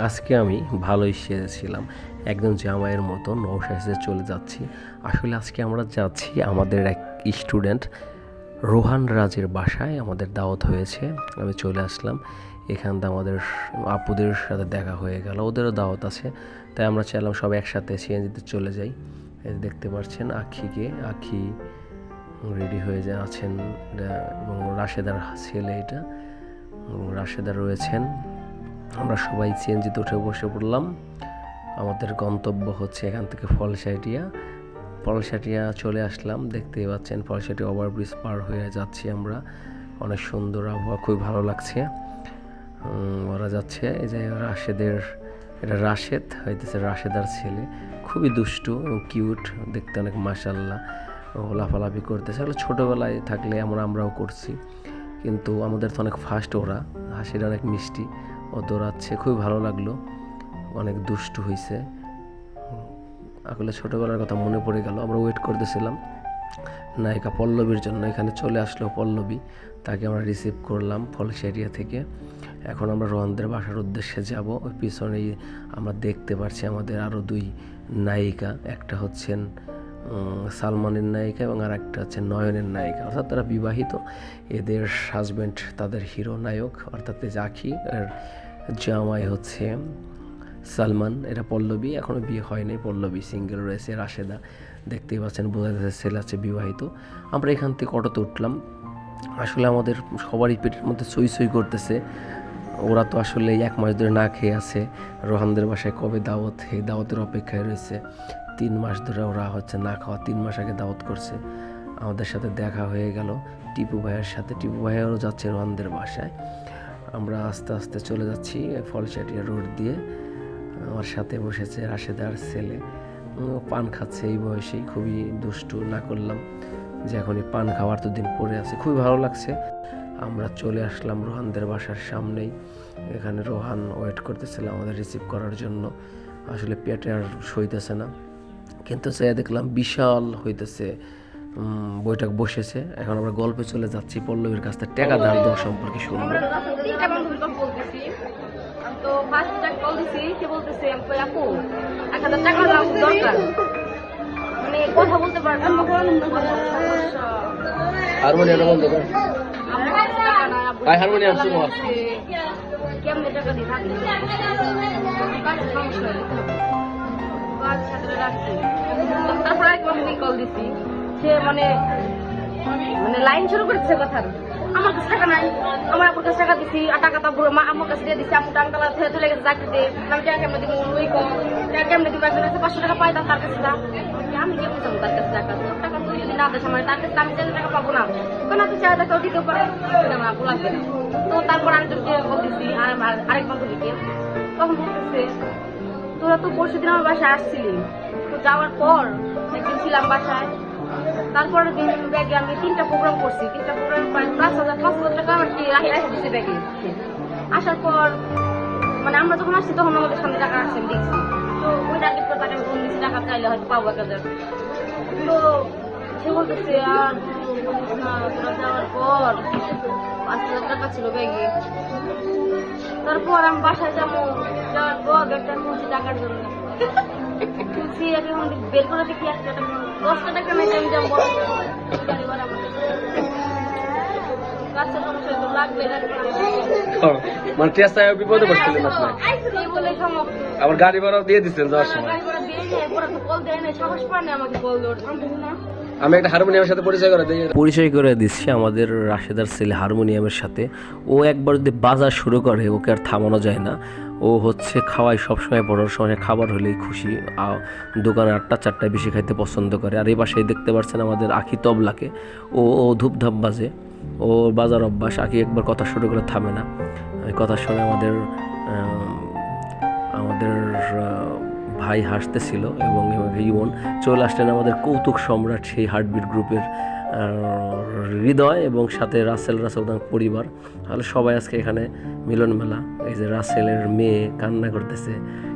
আজকে আমি ভালোই সেজেছিলাম একদম জামাইয়ের মতো নৌসা সেজে চলে যাচ্ছি। আসলে আজকে আমরা যাচ্ছি আমাদের এক স্টুডেন্ট রোহান রাজের বাসায়। আমাদের দাওয়াত হয়েছে, আমি চলে আসলাম। এখান থেকে আমাদের আপুদের সাথে দেখা হয়ে গেল। ওদেরও দাওয়াত আছে। তাই আমরা চাইলাম সব একসাথে সিএনজিতে চলে যাই। দেখতে পাচ্ছেন আখিকে আখি রেডি হয়ে যা, আছেন। এবং রাশেদার ছেলে এটা। এবং রাশেদা রয়েছেন। আমরা সবাই সিএনজিতে উঠে বসে পড়লাম। আমাদের গন্তব্য হচ্ছে এখান থেকে ফলসাটিয়া ফলসাটিয়া চলে আসলাম, দেখতেই পাচ্ছেন ফলসাটিয়া ওভারব্রিজ পার হয়ে যাচ্ছি আমরা। অনেক সুন্দর আবহাওয়া, খুবই ভালো লাগছে। ওরা যাচ্ছে এই যে রাশেদের, এটা রাশেদ, হইতেছে রাশেদার ছেলে। খুবই দুষ্টু এবং কিউট, দেখতে অনেক মাসাল্লাহ লাফালাফি করতেছে। আসলে ছোটোবেলায় থাকলে আমরা আমরাও করছি। কিন্তু আমাদের তো অনেক ফাস্ট ওরা, হাসির অনেক মিষ্টি। ও দৌড়াচ্ছে, খুবই ভালো লাগল। অনেক দুষ্টু হয়েছে আসলে ছোটোবেলার কথা মনে পড়ে গেল, আমরা ওয়েট করতেছিলাম। নায়িকা পল্লবীর জন্য, এখানে চলে আসলো পল্লবী। তাকে আমরা রিসিভ করলাম ফলস এরিয়া থেকে। এখন আমরা রোহানদের বাসার উদ্দেশ্যে যাব। ওই পিছনেই আমরা দেখতে পারছি আমাদের আরও দুই নায়িকা। একটা হচ্ছেন সালমানের নায়িকা এবং আর একটা হচ্ছে নয়নের নায়িকা। অর্থাৎ তারা বিবাহিত। এদের হাজব্যান্ড তাদের হিরো নায়ক, অর্থাৎ জাকি। আর জামাই হচ্ছে সালমান। এটা পল্লবী। এখনও বিয়ে হয়নি পল্লবী সিঙ্গেল রয়েছে, রাশেদা। দেখতেই পাচ্ছেন, বোঝা যাচ্ছে ছেলে আছে বিবাহিত। আমরা এখান থেকে অটোতে উঠলাম। আসলে আমাদের সবারই পেটের মধ্যে সই সই করতেছে। ওরা তো আসলে এক মাস ধরে না খেয়ে আছে। রোহানদের বাসায় কবে দাওয়াত? এই দাওয়াতের অপেক্ষায় রয়েছে। তিন মাস ধরে ওরা হচ্ছে না খাওয়া, তিন মাস আগে দাওয়াত করছে। আমাদের সাথে দেখা হয়ে গেল। টিপু ভাইয়ের সাথে, টিপু ভাইয়ারও যাচ্ছে রোহানদের বাসায়। আমরা আস্তে আস্তে চলে যাচ্ছি ফলসাটিয়া রোড দিয়ে। আমার সাথে বসেছে রাশেদার ছেলে। পান খাচ্ছে এই বয়সেই, খুবই দুষ্টু, না করলাম যে এখন এই পান খাওয়ার তো দিন পরে আছে। খুবই ভালো লাগছে। আমরা চলে আসলাম রোহানদের বাসার সামনেই। এখানে রোহান ওয়েট করতেছিল আমাদের রিসিভ করার জন্য। আসলে পেটে আর সইতেছে না। কিন্তু সে দেখলাম বিশাল হইতেছে বইটা বসেছে। এখন আমরা গল্পে চলে যাচ্ছি পল্লবীর কাছ থেকে টাকা ধার দেওয়া সম্পর্কে শুনব। তিনটা বান্ধবীকে বলতেছি। আমি তো ফার্স্ট টাইম কল দিছি সে বলতেছে আমি কই আপু এক হাজার টাকা দাও দরকার। মানে কথা বলতে পারে না। হারমোনিয়াম বন্ধ কর। আয়, হারমোনিয়াম শুনো। কেমনে টাকা দিয়ে থাকতে কাজ সাথে রাখছি। তারপর এক বান্ধবী কল দিছি। সে মানে মানে লাইন শুরু করেছে কথার। আমার কাছে টাকা নাই। আমার আপুর কাছে টাকা দিছি আর টাকা তো মা আমার কাছে দিয়ে দিছি। আপু টাঙ্গালা থেকে চলে গেছে চাকরিতে। আমি টাকা কেমনে দিব? ওই কম টাকা কেমনে দিব? একজন আছে, পাঁচশো টাকা পাই তার কাছে না আমি কেমন যাব তার কাছে টাকা? টাকা তুই যদি না দেশ আমার, তার কাছে আমি চাইলে টাকা পাবো না। তো না তুই তারপর বলতেছি, আর আর- আরেক বান্ধবীকে তখন বলতেছে তোরা তো পরশু দিন আমার বাসায় আসছিলি। তো যাওয়ার পর একদিন ছিলাম বাসায়। তারপরে দিন ব্যাগে আমি তিনটা প্রোগ্রাম করছি। তিনটা প্রোগ্রাম প্রায় পাঁচ হাজার পাঁচ হাজার টাকা আর কি রাখি রাখি দিচ্ছি ব্যাগে। আসার পর মানে আমরা যখন আসছি তখন আমাদের সামনে টাকা আসছে আমি দেখছি। তো ওই টাকা টাকা আমি ফোন দিচ্ছি টাকা চাইলে হয়তো পাবো এক হাজার। তো সে বলতেছে, আর তোরা যাওয়ার পর পাঁচ হাজার টাকা ছিল ব্যাগে। তারপর আমি বাসায় যাব। যাওয়ার পর ব্যাগটা খুঁজছি টাকার জন্য। এখন বের করে দেখি একটা দশটা টাকা আমি যাব মানে বিপদে পড়ছিলেন বলে আবার গাড়ি ভাড়াও দিয়ে দিচ্ছেন যাওয়ার সময়? আমাকে দেওয়ার। না আমি একটা হারমোনিয়ামের সাথে পরিচয় করে দিই। পরিচয় করে দিচ্ছি আমাদের রাশেদার ছেলে হারমোনিয়ামের সাথে। ও একবার যদি বাজার শুরু করে, ওকে আর থামানো যায় না। ও হচ্ছে খাওয়াই সবসময় বড়োর সময় খাবার হলেই খুশি। দোকানে আটটা, চারটায় বেশি খাইতে পছন্দ করে। আর এই পাশেই দেখতে পাচ্ছেন আমাদের আখি তবলাকে। ও ও ধূপধাপ বাজে। ও বাজার অভ্যাস, আখি একবার কথা শুরু করে থামে না। কথা শুনে আমাদের আমাদের ভাই হাসতেছিল এবং ইমন চলে আসলেন আমাদের কৌতুক সম্রাট সেই হার্টবিট গ্রুপের হৃদয় এবং সাথে রাসেল রাসেল তার পরিবার। তাহলে সবাই আজকে এখানে মিলন মেলা এই যে রাসেলের মেয়ে কান্না করতেছে,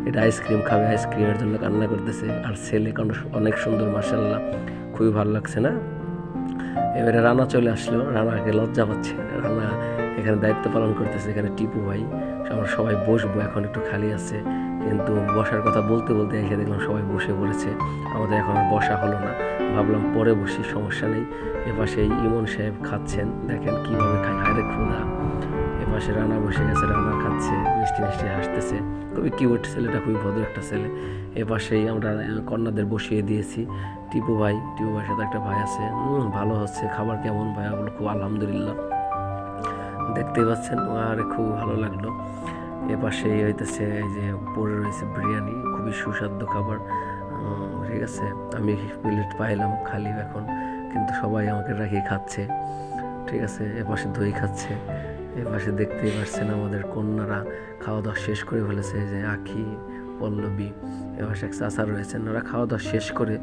এটা আইসক্রিম খাবে আইসক্রিমের জন্য কান্না করতেছে, আর ছেলে অনেক সুন্দর মার্শাল্লাহ খুবই ভালো লাগছে না? এবারে রানা চলে আসলো, রানাকে লজ্জা পাচ্ছে, রানা এখানে দায়িত্ব পালন করতেছে, এখানে টিপু ভাই, আমরা সবাই বসবো, এখন একটু খালি আছে। কিন্তু বসার কথা বলতে বলতে এসে দেখলাম সবাই বসে পড়েছে। আমাদের এখন বসা হলো না। ভাবলাম পরে বসি সমস্যা নেই। এপাশে ইমন সাহেব খাচ্ছেন। দেখেন কীভাবে খায়। হায়রে ক্ষুধা। এপাশে রানা বসে গেছে রানা খাচ্ছে মিষ্টি মিষ্টি হাসতেছে। খুবই কিউট ছেলেটা খুবই ভদ্র একটা ছেলে। এপাশেই আমরা কন্যাদের বসিয়ে দিয়েছি। টিপু ভাই টিপু ভাইয়ের সাথে একটা ভাই আছে। হুম, ভালো হচ্ছে। খাবার কেমন? ভাইয়া বলো খুব আলহামদুলিল্লাহ। দেখতেই পাচ্ছেন আর খুব ভালো লাগল। এপাশে হইতেছে এই যে পড়ে রয়েছে বিরিয়ানি, খুবই সুস্বাদু খাবার। ঠিক আছে, আমি প্লেট পাইলাম, খালি এখন, কিন্তু সবাই আমাকে রাখি খাচ্ছে। ঠিক আছে এপাশে দই খাচ্ছে এপাশে দেখতেই পারছেন আমাদের কন্যারা খাওয়া দাওয়া শেষ করে ফেলেছে যে আখি, পল্লবী এপাশে এক চাচা রয়েছেন, ওরা খাওয়া দাওয়া শেষ করে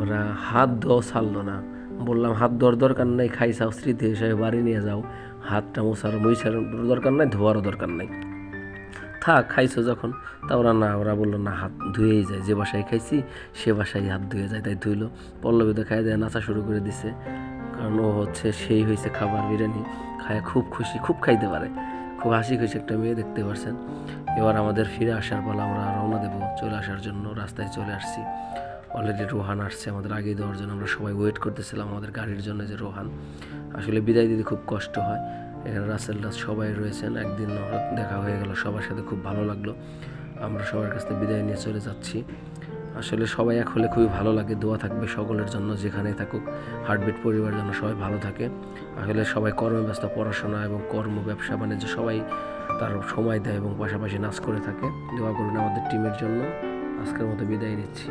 ওরা হাত ধোয়াও ছাড়লো না। বললাম, হাত ধোয়ার দরকার নাই, খাই চাও স্মৃতি হিসেবে বাড়ি নিয়ে যাও, হাতটা মোছার মুছার দরকার নাই, ধোয়ারও দরকার নাই। থাক, খাইছো যখন। তা ওরা না, ওরা বলল, না, হাত ধুয়েই যায়। যে বাসায় খাইছি, সে বাসায় হাত ধুয়ে যায়, তাই ধুইলো। পল্লবী তো খাই দেয়, নাচা শুরু করে দিছে। কারণ ও হচ্ছে, সেই হয়েছে খাবার বিরিয়ানি। খায় খুব খুশি, খুব খাইতে পারে। খুব হাসি খুশি একটা মেয়ে দেখতে পারছেন। এবার আমাদের ফিরে আসার পালা আমরা রওনা দেবো, চলে আসার জন্য। রাস্তায় চলে আসছি। অলরেডি রোহান আসছে আমাদের আগে দেওয়ার জন্য। আমরা সবাই ওয়েট করতেছিলাম আমাদের গাড়ির জন্য যে রোহান। আসলে বিদায় দিতে খুব কষ্ট হয়। এখানে রাসেল রাজ সবাই রয়েছেন। একদিন দেখা হয়ে গেল, সবার সাথে খুব ভালো লাগল। আমরা সবার কাছ থেকে বিদায় নিয়ে চলে যাচ্ছি। আসলে সবাই এক হলে খুবই ভালো লাগে, দোয়া থাকবে সকলের জন্য, যেখানেই থাকুক। হার্টবিট পরিবার যেন সবাই ভালো থাকে। আসলে সবাই কর্মব্যস্ত, পড়াশোনা এবং কর্ম, ব্যবসা, বাণিজ্য সবাই তার সময় দেয় এবং পাশাপাশি নাচ করে থাকে। দোয়া করুন আমাদের টিমের জন্য। আজকের মতো বিদায় নিচ্ছি।